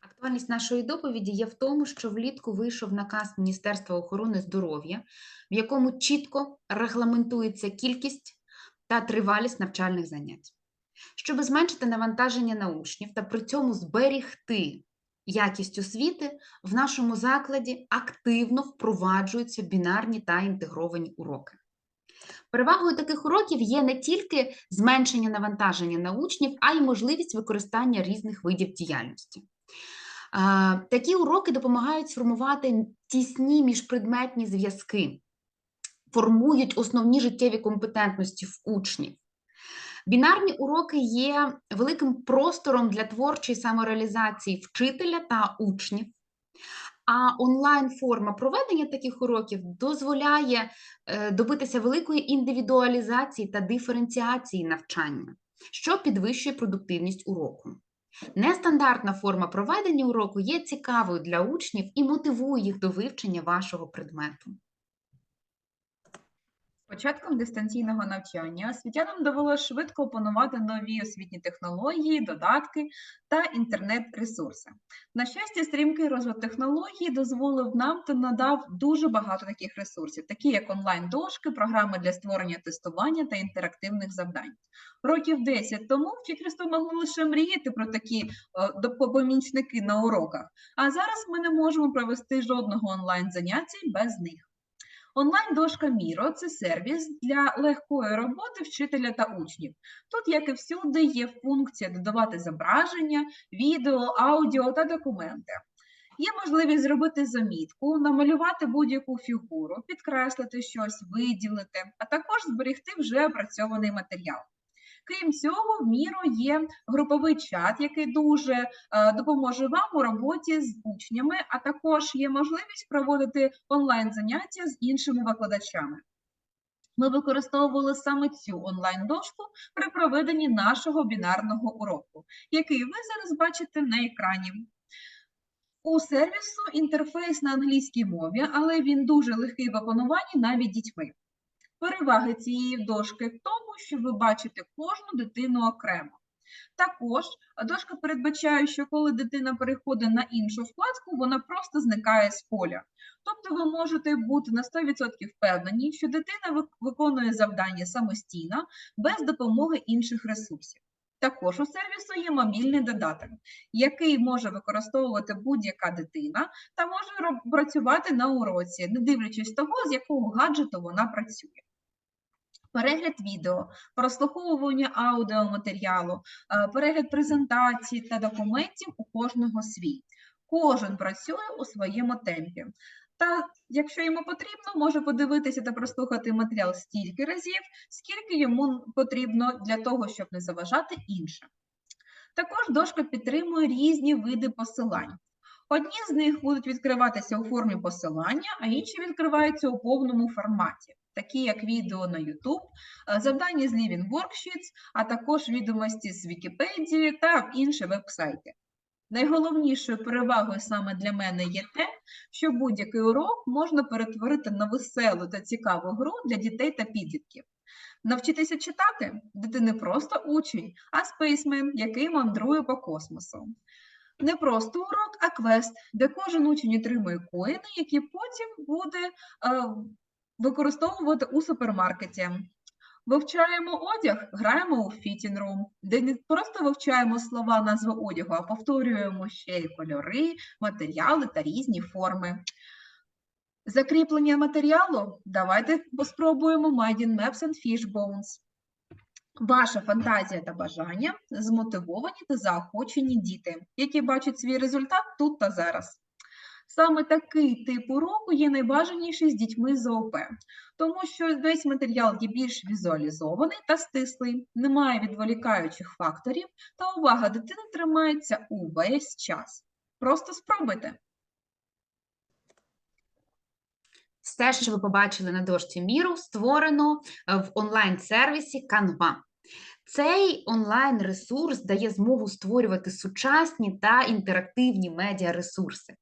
Актуальність нашої доповіді є в тому, що влітку вийшов наказ Міністерства охорони здоров'я, в якому чітко регламентується кількість та тривалість навчальних занять. Щоб зменшити навантаження на учнів та при цьому зберігти якість освіти, в нашому закладі активно впроваджуються бінарні та інтегровані уроки. Перевагою таких уроків є не тільки зменшення навантаження на учнів, а й можливість використання різних видів діяльності. Такі уроки допомагають сформувати тісні міжпредметні зв'язки, формують основні життєві компетентності в учнів. Бінарні уроки є великим простором для творчої самореалізації вчителя та учнів. А онлайн-форма проведення таких уроків дозволяє е, добитися великої індивідуалізації та диференціації навчання, що підвищує продуктивність уроку. Нестандартна форма проведення уроку є цікавою для учнів і мотивує їх до вивчення вашого предмету. Початком дистанційного навчання освітянам довелося швидко опанувати нові освітні технології, додатки та інтернет-ресурси. На щастя, стрімкий розвиток технологій дозволив нам та надав дуже багато таких ресурсів, такі як онлайн-дошки, програми для створення тестування та інтерактивних завдань. Років 10 тому вчительство могло лише мріяти про такі е, допомічники на уроках, а зараз ми не можемо провести жодного онлайн-заняття без них. Онлайн-дошка Міро це сервіс для легкої роботи вчителя та учнів. Тут, як і всюди, є функція додавати зображення, відео, аудіо та документи. Є можливість зробити замітку, намалювати будь-яку фігуру, підкреслити щось, виділити, а також зберегти вже опрацьований матеріал. Крім цього, в Міро є груповий чат, який дуже е, допоможе вам у роботі з учнями, а також є можливість проводити онлайн-заняття з іншими викладачами. Ми використовували саме цю онлайн-дошку при проведенні нашого бінарного уроку, який ви зараз бачите на екрані. У сервісу інтерфейс на англійській мові, але він дуже легкий в опануванні навіть дітьми. Переваги цієї дошки в тому, що ви бачите кожну дитину окремо. Також дошка передбачає, що коли дитина переходить на іншу вкладку, вона просто зникає з поля. Тобто ви можете бути на 100% впевнені, що дитина виконує завдання самостійно, без допомоги інших ресурсів. Також у сервісу є мобільний додаток, який може використовувати будь-яка дитина та може працювати на уроці, не дивлячись того, з якого гаджету вона працює. Перегляд відео, прослуховування аудіоматеріалу, е, перегляд презентацій та документів у кожного свій. Кожен працює у своєму темпі. Та, якщо йому потрібно, може подивитися та прослухати матеріал стільки разів, скільки йому потрібно для того, щоб не заважати іншим. Також дошка підтримує різні види посилань. Одні з них будуть відкриватися у формі посилання, а інші відкриваються у повному форматі, такі як відео на YouTube, е, завдання з Living Worksheets, а також відомості з Вікіпедії та інші веб-сайти. Найголовнішою перевагою саме для мене є те, що будь-який урок можна перетворити на веселу та цікаву гру для дітей та підлітків. Навчитися читати дити не просто учень, а спейсмен, який мандрує по космосу. Не просто урок, а квест, де кожен учень отримує коїни, які потім буде е, використовувати у супермаркеті. Вивчаємо одяг, граємо у fitting room, де не просто вивчаємо слова назви одягу, а повторюємо ще й кольори, матеріали та різні форми. Закріплення матеріалу давайте спробуємо Mighty Maps and Fishbones. Ваша фантазія та бажання змотивовані та заохочені діти, які бачать свій результат тут та зараз. Саме такий тип уроку є найбажаніший з дітьми з ООП, тому що весь матеріал є більш візуалізований та стислий, немає відволікаючих факторів, та увага дитини тримається увесь час. Просто спробуйте. Все, що ви побачили на дошці міру, створено в онлайн-сервісі Canva. Цей онлайн-ресурс дає змогу створювати сучасні та інтерактивні медіаресурси.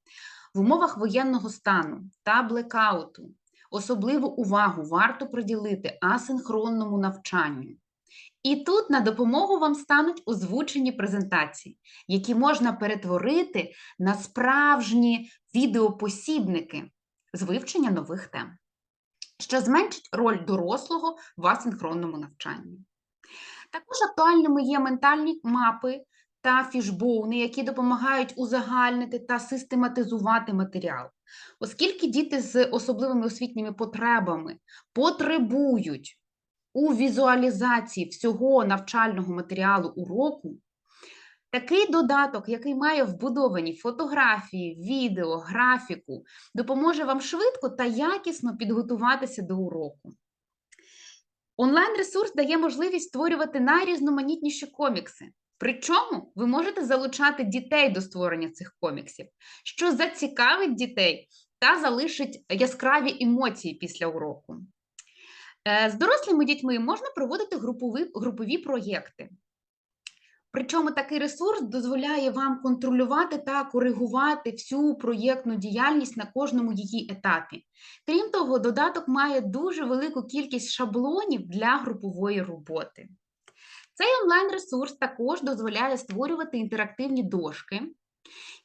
В умовах воєнного стану та блекауту особливу увагу варто приділити асинхронному навчанню. І тут на допомогу вам стануть озвучені презентації, які можна перетворити на справжні відеопосібники з вивчення нових тем, що зменшить роль дорослого в асинхронному навчанні. Також актуальними є ментальні мапи та фішбоуни, які допомагають узагальнити та систематизувати матеріал. Оскільки діти з особливими освітніми потребами потребують у візуалізації всього навчального матеріалу уроку, такий додаток, який має вбудовані фотографії, відео, графіку, допоможе вам швидко та якісно підготуватися до уроку. Онлайн-ресурс дає можливість створювати найрізноманітніші комікси. Причому ви можете залучати дітей до створення цих коміксів, що зацікавить дітей та залишить яскраві емоції після уроку. Е, З дорослими дітьми можна проводити групові, групові проєкти. Причому такий ресурс дозволяє вам контролювати та коригувати всю проєктну діяльність на кожному її етапі. Крім того, додаток має дуже велику кількість шаблонів для групової роботи. Цей онлайн-ресурс також дозволяє створювати інтерактивні дошки,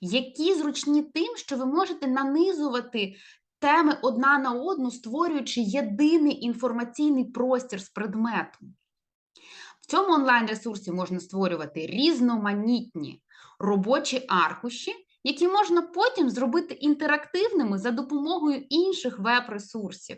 які зручні тим, що ви можете нанизувати теми одна на одну, створюючи єдиний інформаційний простір з предмету. В цьому онлайн-ресурсі можна створювати різноманітні робочі аркуші, які можна потім зробити інтерактивними за допомогою інших веб-ресурсів.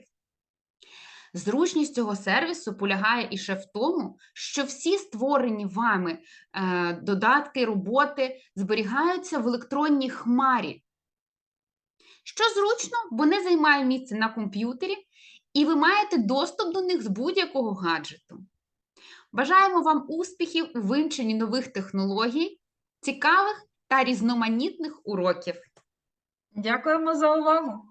Зручність цього сервісу полягає і ще в тому, що всі створені вами е, додатки, роботи зберігаються в електронній хмарі. Що зручно, бо не займає місце на комп'ютері, і ви маєте доступ до них з будь-якого гаджету. Бажаємо вам успіхів у вивченні нових технологій, цікавих та різноманітних уроків. Дякуємо за увагу!